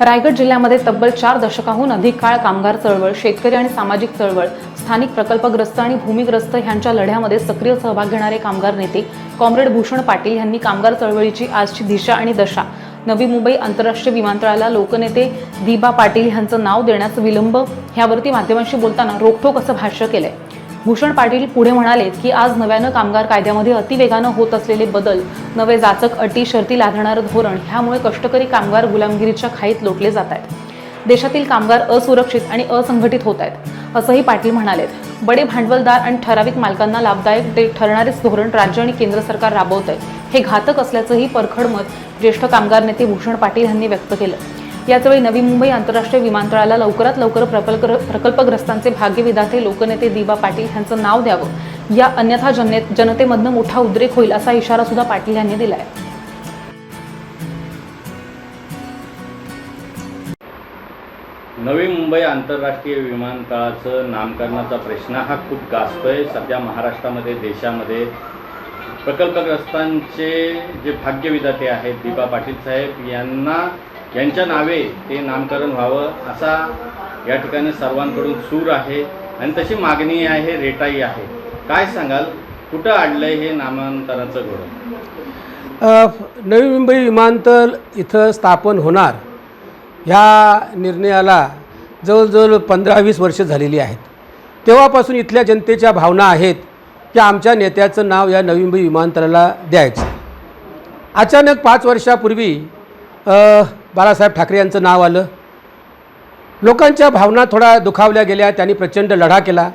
रायगड जिल्ह्यामध्ये तब्बल चार दशकाहून अधिक काळ कामगार चळवळ शेतकरी आणि सामाजिक चळवळ स्थानिक प्रकल्पग्रस्त आणि भूमिग्रस्त ह्यांच्या लढ्यामध्ये सक्रिय सहभाग घेणारे कामगार नेते कॉम्रेड भूषण पाटील यांनी कामगार चळवळीची आजची दिशा आणि दशा. नवी मुंबई आंतरराष्ट्रीय विमानतळाला लोकनेते दिबा पाटील यांचं नाव देण्याचं विलंब ह्यावरती माध्यमांशी बोलताना रोखठोक असं भाष्य केलंय. भूषण पाटील पुढे म्हणाले की आज नव्यानं कामगार कायद्यामध्ये अतिवेगानं होत असलेले बदल नवे जाचक अटी शर्ती लादणारं धोरण ह्यामुळे कष्टकरी कामगार गुलामगिरीच्या खाईत लोटले जात आहेत देशातील कामगार असुरक्षित आणि असंघटित होत आहेत असंही पाटील म्हणालेत. बडे भांडवलदार आणि ठराविक मालकांना लाभदायक ते ठरणारेच धोरण राज्य आणि केंद्र सरकार राबवत आहे हे घातक असल्याचंही परखड मत ज्येष्ठ कामगार नेते भूषण पाटील यांनी व्यक्त केलं. याचवेळी नवी मुंबई आंतरराष्ट्रीय विमानतळाला लवकरात लवकर प्रकल्प प्रकल्पग्रस्तांचे भाग्यविधाते लोकनेते दिबा पाटील यांचं नाव द्यावं. या अन्यथा जने जनतेमधनं मोठा उद्रेक होईल असा इशारा सुद्धा पाटील यांनी दिलाय. नवी मुंबई आंतरराष्ट्रीय विमानतळाचं नामकरणाचा प्रश्न हा खूप गाजतोय. सध्या महाराष्ट्रामध्ये देशामध्ये प्रकल्पग्रस्तांचे जे भाग्यविधाते आहेत दीपा पाटील साहेब यांना यांच्या नावे ते नामकरण व्हावं असा या ठिकाणी सर्वांकडून सूर आहे. आणि तशी मागणी आहे रेटाई आहे. काय सांगाल? कुठं अडलंय हे नामांतराचं घोडं नवी मुंबई विमानतळ इथं स्थापन होणार. ह्या निर्णयाला जवळजवळ पंधरा वीस वर्ष झालेली आहेत. तेव्हापासून इथल्या जनतेच्या भावना आहेत की आमच्या नेत्याचं नाव या नवी मुंबई विमानतळाला द्यायचं. अचानक पाच वर्षापूर्वी बाळासाहेब ठाकरे यांचं नाव आलं. लोकांच्या भावना थोडा दुखावल्या गेल्या त्यांनी प्रचंड लढा केला.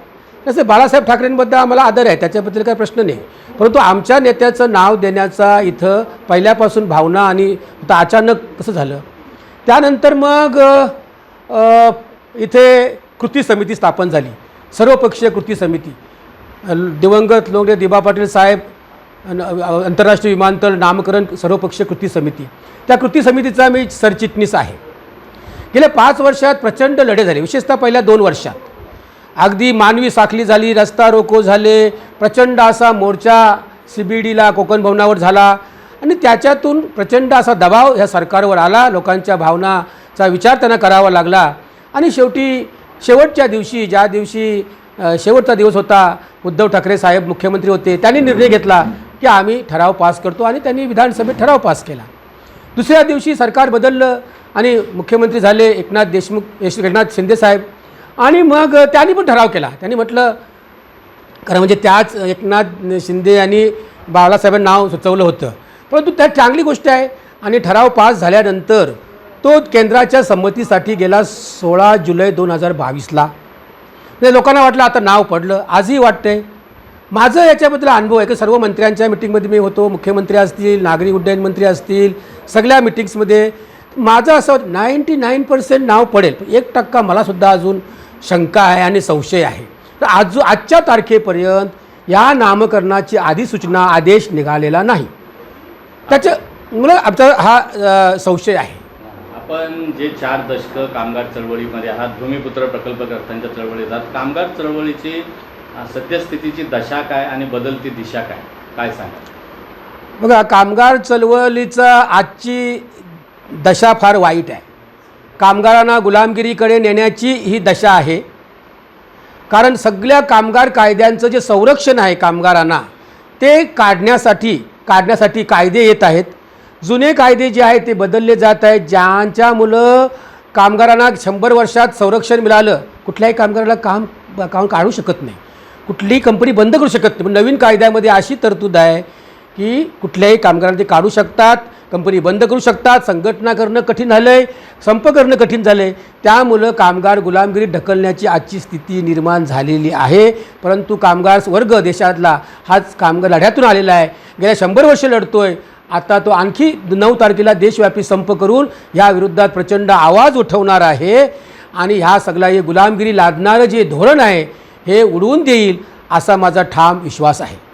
तसे बाळासाहेब ठाकरेंबद्दल आम्हाला आदर आहे त्याच्याबद्दल काही प्रश्न नाही. परंतु आमच्या नेत्याचं नाव देण्याचा इथं पहिल्यापासून भावना आणि आता अचानक कसं झालं? त्यानंतर मग इथे कृती समिती स्थापन झाली. सर्वपक्षीय कृती समिती. दिवंगत लोकने दिबा पाटील साहेब आंतरराष्ट्रीय विमानतळ नामकरण सर्वपक्षीय कृती समिती. त्या कृती समितीचा मी सरचिटणीस आहे. गेल्या पाच वर्षात प्रचंड लढे झाले. विशेषतः पहिल्या दोन वर्षात. अगदी मानवी साखली झाली रस्ता रोको झाले प्रचंड असा मोर्चा सी बी डीला कोकण भवनावर झाला आणि त्याच्यातून प्रचंड असा दबाव ह्या सरकारवर आला. लोकांच्या भावनाचा विचार त्यांना करावा लागला. आणि शेवटी शेवटच्या दिवशी ज्या दिवशी शेवटचा दिवस होता उद्धव ठाकरे साहेब मुख्यमंत्री होते त्यांनी निर्णय घेतला. की आम्ही ठराव पास करतो आणि त्यांनी विधानसभेत ठराव पास केला. दुसऱ्या दिवशी सरकार बदललं आणि मुख्यमंत्री झाले एकनाथ देशमुख यश एकनाथ शिंदे साहेब. आणि मग त्यांनी पण ठराव केला. त्यांनी म्हटलं खरं म्हणजे त्याच एकनाथ शिंदे यांनी बाळासाहेबांना नाव सुचवलं होतं. परंतु त्यात चांगली गोष्ट आहे आणि ठराव पास झाल्यानंतर तो केंद्राच्या संमतीसाठी गेला सोळा जुलै दोन हजार बावीसला. म्हणजे लोकांना वाटलं आता नाव पडलं. आजही वाटतंय माझं याच्याबद्दल अनुभव आहे की सर्व मंत्र्यांच्या मिटिंगमध्ये मी होतो मुख्यमंत्री असतील नागरी उड्डयन मंत्री असतील सगळ्या मिटिंग्समध्ये माझं असं नाईंटी नाईन पर्सेंट नाव पडेल. एक टक्का मलासुद्धा अजून शंका आहे आणि संशय आहे. तर आज आजच्या तारखेपर्यंत या नामकरणाची अधिसूचना आदेश निघालेला नाही. त्याच्या मला आमचा हा संशय आहे. आपण जे चार दशकं कामगार चळवळीमध्ये आहात भूमिपुत्र प्रकल्पकर्त्यांच्या चळवळीत आहात कामगार चळवळीची सद्यस्थितीची दशा काय आणि बदलती दिशा काय? काय सांगा बघा कामगार चळवळीचा आजची दशा फार वाईट आहे. कामगारांना गुलामगिरीकडे नेण्याची ही दशा आहे. कारण सगळ्या कामगार कायद्यांचं जे संरक्षण आहे कामगारांना ते काढण्यासाठी काढण्यासाठी कायदे येत आहेत. जुने कायदे जे आहेत ते बदलले जात आहेत. ज्यांच्या मुलं कामगारांना शंभर वर्षात संरक्षण मिळालं कुठल्याही कामगाराला काम काम काढू शकत नाही. कुठलीही कंपनी बंद करू शकत नाही. पण नवीन कायद्यामध्ये अशी तरतूद आहे की कुठल्याही कामगारांना ते काढू शकतात कंपनी बंद करू शकतात संघटना करणं कठीण झालं आहे संप करणं कठीण झालं आहे त्यामुळं कामगार गुलामगिरी ढकलण्याची आजची स्थिती निर्माण झालेली आहे. परंतु कामगार वर्ग देशातला हाच कामगार लढ्यातून आलेला आहे. गेल्या शंभर वर्ष लढतो आहे आता तो आणखी नऊ तारखेला देशव्यापी संप करून ह्या विरोधात प्रचंड आवाज उठवणार आहे. आणि ह्या सगळा हे गुलामगिरी लादणारं जे धोरण आहे हे उडवून देईल असा माझा ठाम विश्वास आहे.